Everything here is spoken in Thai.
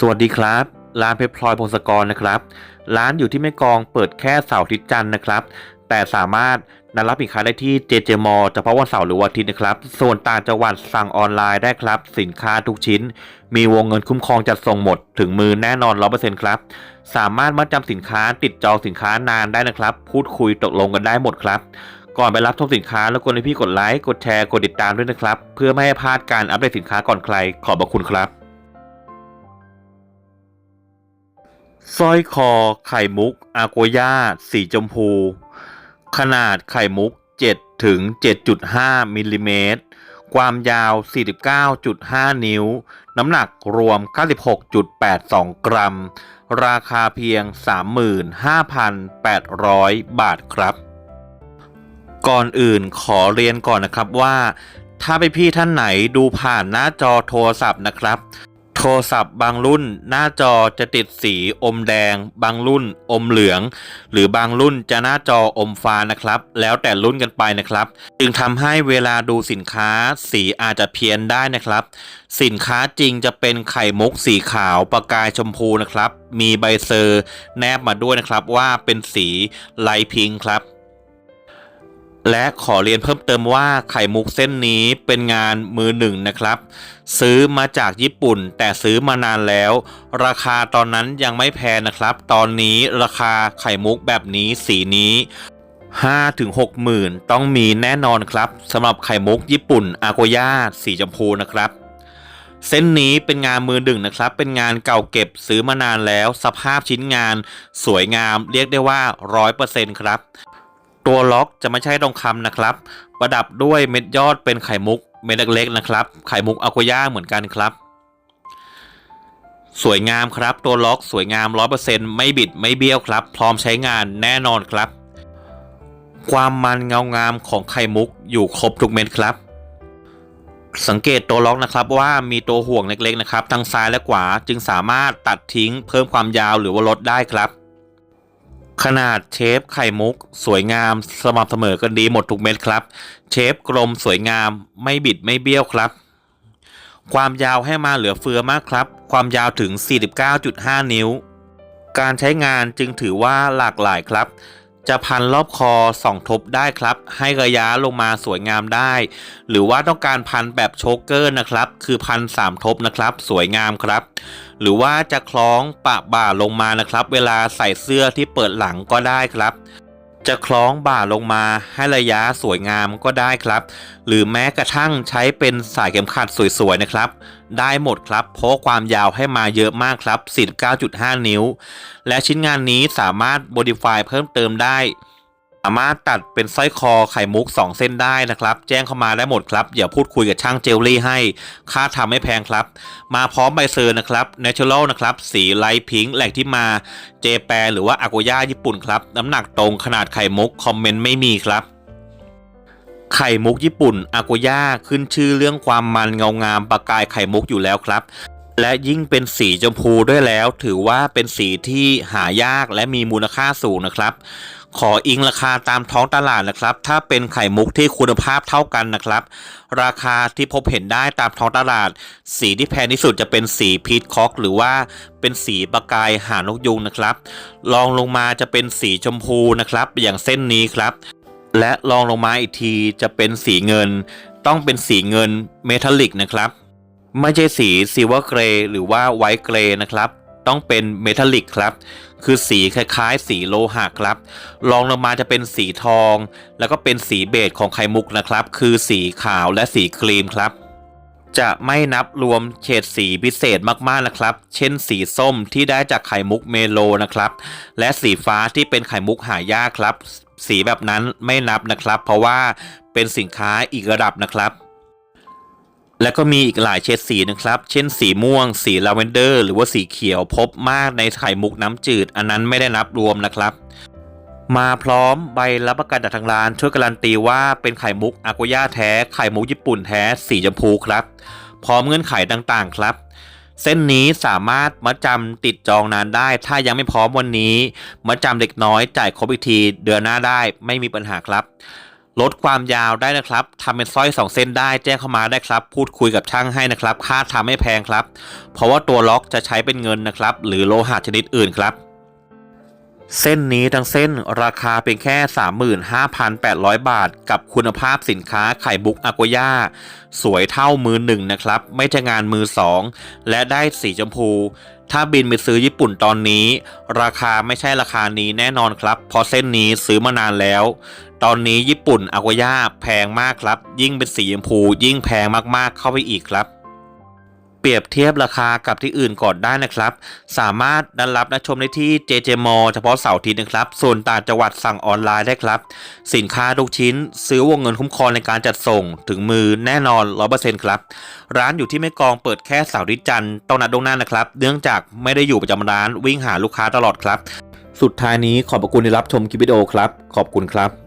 สวัสดีครับ ร้านเพชรพลอยพงศกรนะครับ ร้านอยู่ที่แม่กองเปิดแค่เสาร์อาทิตย์จันทร์นะครับ แต่สามารถนัดรับสินค้าได้ที่เจเจมอเฉพาะวันเสาร์หรือวันอาทิตย์นะครับ ส่วนต่างจังหวัดสั่งออนไลน์ได้ครับ สินค้าทุกชิ้น มีวงเงินคุ้มครองจัดส่งหมดถึงมือแน่นอน 100%ครับ สามารถมัดจำสินค้าติดจองสินค้านานได้นะครับ พูดคุยตกลงกันได้หมดครับก่อนไปรับชมสินค้าแล้วกดให้พี่กดไลค์กดแชร์กดติดตามด้วยนะครับ เพื่อไม่ให้พลาดการอัปเดตสินค้าก่อนใครขอบพระคุณครับ สร้อยคอไข่มุกอาโกย่าสีชมพู ขนาดไข่มุก 7 ถึง 7.5 มิลลิเมตร ความยาว 49.5 นิ้ว น้ำหนักรวม 96.82 กรัม ราคาเพียง 35,800 บาทครับ ก่อนอื่นขอเรียนก่อนนะครับว่า ถ้าไปพี่ท่านไหนดูผ่านหน้าจอโทรศัพท์นะครับ โทรศัพท์บางรุ่นหน้าจอจะติดสีอมแดง บางรุ่นอมเหลือง หรือบางรุ่นจะหน้าจออมฟ้านะครับ แล้วแต่รุ่นกันไปนะครับ จึงทำให้เวลาดูสินค้าสีอาจจะเพี้ยนได้นะครับ สินค้าจริงจะเป็นไข่มุกสีขาวประกายชมพูนะครับ มีใบเซอร์ แนบมาด้วยนะครับว่าเป็นสีไลท์พิงค์ครับ และขอเรียนเพิ่มเติมว่าไข่มุกเส้นนี้เป็นงานมือหนึ่งนะครับ ซื้อมาจากญี่ปุ่นแต่ซื้อมานานแล้ว ราคาตอนนั้นยังไม่แพงนะครับ ตอนนี้ราคาไข่มุกแบบนี้สีนี้5ถึง6หมื่นต้องมีแน่นอนครับสำหรับไข่มุกญี่ปุ่นอาโกย่าสีชมพูนะครับ เส้นนี้เป็นงานมือหนึ่งนะครับ เป็นงานเก่าเก็บซื้อมานานแล้ว สภาพชิ้นงานสวยงามเรียกได้ว่า 100%ครับ ตัวล็อกจะไม่ใช่ทองคำนะครับ ประดับด้วยเม็ดยอดเป็นไข่มุกเม็ดเล็กๆนะครับ ไข่มุกอาโกย่าเหมือนกันครับ สวยงามครับ ตัวล็อกสวยงาม 100%ไม่บิดไม่เบี้ยวครับ พร้อมใช้งานแน่นอนครับ ความมันเงางามของไข่มุกอยู่ครบทุกเม็ดครับ สังเกตตัวล็อกนะครับว่ามีตัวห่วงเล็กๆนะครับทั้งซ้ายและขวาจึงสามารถตัดทิ้งเพิ่มความยาวหรือว่าลดได้ครับ ขนาดเชฟไข่มุก สวยงามสม่ำเสมอกันดีหมดทุกเม็ดครับ เชฟกลมสวยงามไม่บิดไม่เบี้ยวครับ ความยาวให้มาเหลือเฟือมากครับ ความยาวถึง 49.5 นิ้ว การใช้งานจึงถือว่าหลากหลายครับ จะพันรอบคอสองทบได้ครับ ให้ระยะลงมาสวยงามได้ หรือว่าต้องการพันแบบโชกเกอร์นะครับ คือพันสามทบนะครับ สวยงามครับ หรือว่าจะคล้องปะบ่าลงมานะครับ เวลาใส่เสื้อที่เปิดหลังก็ได้ครับ จะคล้องบ่าลงมาให้ระยะสวยงามก็ได้ครับ หรือแม้กระทั่งใช้เป็นสายเข็มขัดสวยๆนะครับ ได้หมดครับ เพราะความยาวให้มาเยอะมากครับ49.5 นิ้ว และชิ้นงานนี้สามารถ modify เพิ่มเติมได้ามารถตัดเป็นสร้อยคอไข่มุก 2 เส้นได้นะครับ แจ้งเข้ามาได้หมดครับอย่าพูดคุยกับช่างเจลลี่ให้ ค่าทำไม่แพงครับ มาพร้อมใบเซอร์นะครับ Natural นะครับ สีไลท์พิงค์แหล่งที่มาเจแปนหรือว่าอาโกย่าญี่ปุ่นครับ น้ำหนักตรงขนาดไข่มุก คอมเมนต์ไม่มีครับไข่มุกญี่ปุ่นอาโกย่าขึ้นชื่อเรื่องความมันเงางามประกายไข่มุกอยู่แล้วครับ และยิ่งเป็นสีชมพูด้วยแล้ว ถือว่าเป็นสีที่หายากและมีมูลค่าสูงนะครับ ขออิงราคาตามท้องตลาดนะครับ ถ้าเป็นไข่มุกที่คุณภาพเท่ากันนะครับ ราคาที่พบเห็นได้ตามท้องตลาด สีที่แพงที่สุดจะเป็นสีพีทคอกหรือว่าเป็นสีประกายหางนกยุงนะครับรองลงมาจะเป็นสีชมพูนะครับ อย่างเส้นนี้ครับ และรองลงมาอีกทีจะเป็นสีเงิน ต้องเป็นสีเงินเมทัลลิกนะครับ ไม่ใช่สีซิลเวอร์เกรย์หรือว่าไวท์เกรย์นะครับ ต้องเป็นเมทัลลิกครับ คือสีคล้ายๆ สีโลหะครับรองลงมาจะเป็นสีทอง แล้วก็เป็นสีเบจของไข่มุกนะครับ คือสีขาวและสีครีมครับ จะไม่นับรวมเฉดสีพิเศษมากๆนะครับ เช่นสีส้มที่ได้จากไข่มุกเมโลนะครับ และสีฟ้าที่เป็นไข่มุกหายากครับ สีแบบนั้นไม่นับนะครับ เพราะว่าเป็นสินค้าอีกระดับนะครับ แล้วก็มีอีกหลายเฉดสีนะครับ เช่นสีม่วง สีลาเวนเดอร์ หรือว่าสีเขียวพบมากในไข่มุกน้ำจืด อันนั้นไม่ได้นับรวมนะครับ มาพร้อมใบรับประกันจากทางร้าน ช่วยการันตีว่าเป็นไข่มุกอาโกย่าแท้ ไข่มุกญี่ปุ่นแท้ สีชมพูครับ พร้อมเงื่อนไขต่างๆครับ เส้นนี้สามารถมัดจำติดจองนานได้ ถ้ายังไม่พร้อมวันนี้มัดจำเล็กน้อยจ่ายครบอีกทีเดือนหน้าได้ไม่มีปัญหาครับ ลดความยาวได้นะครับทำเป็นสร้อยสองเส้นได้แจ้งเข้ามาได้ครับ พูดคุยกับช่างให้นะครับ ค่าทำไม่แพงครับ เพราะว่าตัวล็อกจะใช้เป็นเงินนะครับ หรือโลหะชนิดอื่นครับ เส้นนี้ทั้งเส้นราคาเป็นแค่ 35,800 บาท กับคุณภาพสินค้าไข่บุกอากย่า สวยเท่ามือหนึ่งนะครับ ไม่ใช่งานมือสอง และได้สีชมพู ถ้าบินไปซื้อญี่ปุ่นตอนนี้ ราคาไม่ใช่ราคานี้แน่นอนครับ เพราะเส้นนี้ซื้อมานานแล้ว ตอนนี้ญี่ปุ่นอากย่าแพงมากครับ ยิ่งเป็นสีชมพู ยิ่งแพงมากๆเข้าไปอีกครับ ปรียบเทียบราคากับที่อื่นก่อนได้นะครับ สามารถดันรับและชมได้ที่ JJ m a l l เฉพาะเสาร์อาทิตย์นะครับ ส่วนต่างจังหวัดสั่งออนไลน์ได้ครับ สินค้าทุกชิ้น ซื้อวงเงินคุ้มครองในการจัดส่งถึงมือแน่นอน 100%ครับ ร้านอยู่ที่แม่กองเปิดแค่เสาร์ทิตจันทร์ต้องนัดล่วงหน้านะครับ เนื่องจากไม่ได้อยู่ประจำร้านวิ่งหาลูกค้าตลอดครับ สุดท้ายนี้ขอบคุณที่รับชมคลิปวิดีโอครับ ขอบคุณครับ